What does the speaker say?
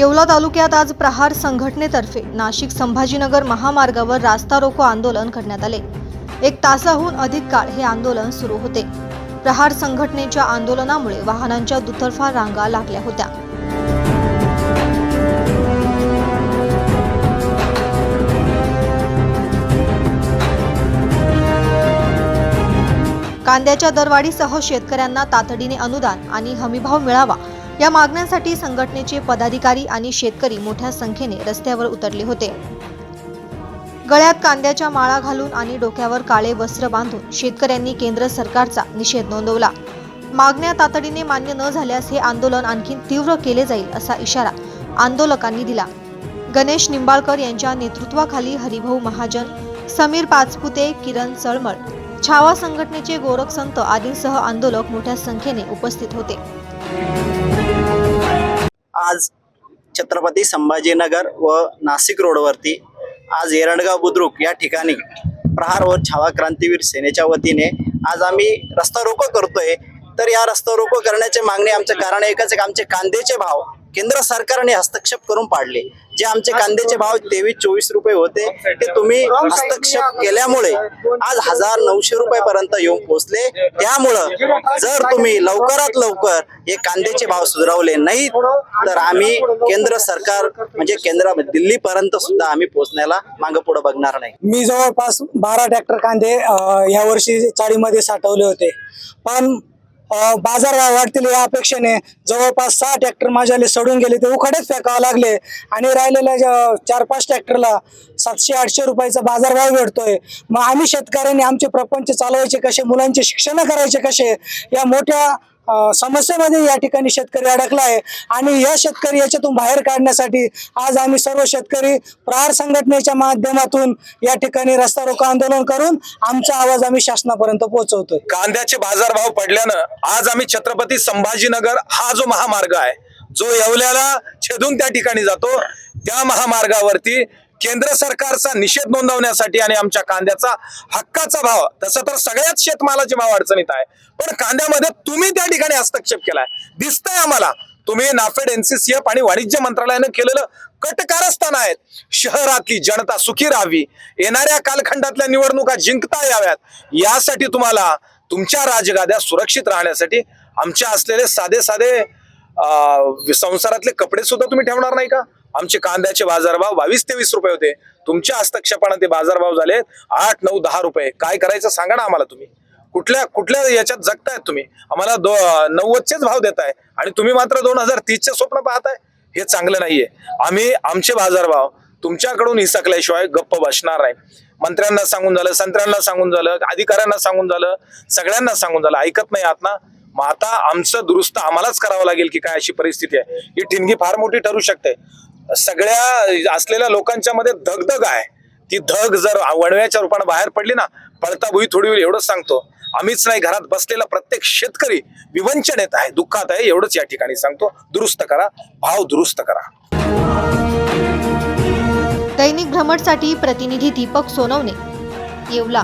येवला तालुक्यात आज प्रहार संघटनेतर्फे नाशिक संभाजीनगर महामार्गावर रास्ता रोको आंदोलन करण्यात आले. एक तासाहून अधिक काळ हे आंदोलन सुरू होते. प्रहार संघटनेच्या आंदोलनामुळे वाहनांच्या दुतर्फा रांगा लागल्या होत्या. कांद्याच्या दरवाढीसह शेतकऱ्यांना तातडीने अनुदान आणि हमीभाव मिळावा या मागण्यांसाठी संघटनेचे पदाधिकारी आणि शेतकरी मोठ्या संख्येने रस्त्यावर उतरले होते. गळ्यात कांद्याच्या माळा घालून आणि डोक्यावर काळे वस्त्र बांधून शेतकऱ्यांनी केंद्र सरकारचा निषेध नोंदवला. मागण्या तातडीने मान्य न झाल्यास हे आंदोलन आणखी तीव्र केले जाईल असा इशारा आंदोलकांनी दिला. गणेश निंबाळकर यांच्या नेतृत्वाखाली हरिभाऊ महाजन समीर पाचपुते किरण चळमळ छावा संघटनेचे गोरख संत आदींसह आंदोलक मोठ्या संख्येने उपस्थित होते. आज छत्रपती संभाजीनगर व नाशिक रोडवरती आज एरंडगाव बुद्रुक या ठिकाणी प्रहार व छावा क्रांतीवीर सेनेच्या वतीने आज आम्ही रस्ता रोको करतोय. तर या रस्ता रोको करण्याचे मागणी आमचं कारण एकच एक आमचे कांद्याचे भाव केंद्र सरकारने हस्तक्षेप करून पाडले. जे आमचे कांद्याचे भाव तेवीस चोवीस रुपये होते. ते तुम्ही हस्तक्षेप केल्यामुळे आज हजार नऊशे रुपयापर्यंत येऊन पोहोचले. त्यामुळं जर तुम्ही लवकरात लवकर हे कांद्याचे भाव सुधारवले नाहीत तर आम्ही केंद्र सरकार म्हणजे केंद्र दिल्लीपर्यंत सुद्धा आम्ही पोहोचण्याला मागं पुढे बघणार नाही. मी जवळपास बारा ट्रॅक्टर कांदे या वर्षी चाळीमध्ये साठवले होते. पण बाजारभाव बाजार वाढतील या अपेक्षेने. जवळपास सहा ट्रॅक्टर माझ्याले सडून गेले ते उखाडेच फेकावं लागले. आणि राहिलेल्या चार पाच ट्रॅक्टरला सातशे आठशे रुपयाचा बाजारभाव भेटतोय. मग आम्ही शेतकऱ्यांनी आमचे प्रपंच चालवायचे कसे मुलांचे शिक्षण करायचे कसे या मोठ्या समस्येमध्ये या ठिकाणी शेतकरी अडकला आहे. आणि या शेतकरी याच्यातून बाहेर काढण्यासाठी आज आम्ही सर्व शेतकरी प्रहार संघटनेच्या माध्यमातून या ठिकाणी रस्ता रोको आंदोलन करून आमचा आवाज आम्ही शासनापर्यंत पोहोचवतोय. कांद्याचे बाजारभाव पडल्यानं आज आम्ही छत्रपती संभाजीनगर हा जो महामार्ग आहे जो येवल्याला छेदून त्या ठिकाणी जातो त्या महामार्गावरती केंद्र सरकारचा निषेध नोंदवण्यासाठी आणि आमच्या कांद्याचा हक्काचा भाव तसं तर सगळ्याच शेतमालाचे भाव अडचणीत आहे. पण कांद्यामध्ये तुम्ही त्या ठिकाणी हस्तक्षेप केलाय. दिसतंय आम्हाला तुम्ही नाफेड एनसीसीएफ आणि वाणिज्य मंत्रालयानं केलेलं कटकारस्थान आहेत. शहरातली जनता सुखी राहावी येणाऱ्या कालखंडातल्या निवडणुका जिंकता याव्यात. यासाठी तुम्हाला तुमच्या राजगाद्या सुरक्षित राहण्यासाठी आमच्या असलेले साधे साधे संसारातले कपडे सुद्धा तुम्ही ठेवणार नाही का? आमचे कांद्याचे बाजारभाव बावीस तेवीस रुपये होते. तुमच्या हस्तक्षेपाने ते बाजारभाव झाले आठ नऊ दहा रुपये. काय करायचं सांगा ना आम्हाला तुम्ही. कुठल्या कुठल्या याच्यात जगतायत तुम्ही? आम्हाला दो नव्वदचेच भाव देताय. आणि तुम्ही मात्र दोन हजार तीसचे स्वप्न पाहताय. हे चांगलं नाहीये. आम्ही आमचे बाजारभाव तुमच्याकडून हिसकल्याशिवाय गप्प बसणार नाही. मंत्र्यांना सांगून झालं संत्र्यांना सांगून झालं अधिकाऱ्यांना सांगून झालं सगळ्यांना सांगून झालं. ऐकत नाही आहात ना? मग आता आमचं दुरुस्त आम्हालाच करावं लागेल की काय अशी परिस्थिती आहे. ही ठिणगी फार मोठी ठरू शकते. सगळ्या असलेल्या लोकांच्या मध्ये धगधग आहे. ती धग जर वणव्याच्या रूपाने बाहेर पडली ना पळता भुई थोडी होईल एवढंच सांगतो. आम्हीच नाही घरात बसलेला प्रत्येक शेतकरी विवंचनेत आहे दुःखात आहे एवढंच या ठिकाणी सांगतो. दुरुस्त करा भाव दुरुस्त करा. दैनिक भ्रमणसाठी प्रतिनिधी दीपक सोनवणे येवला.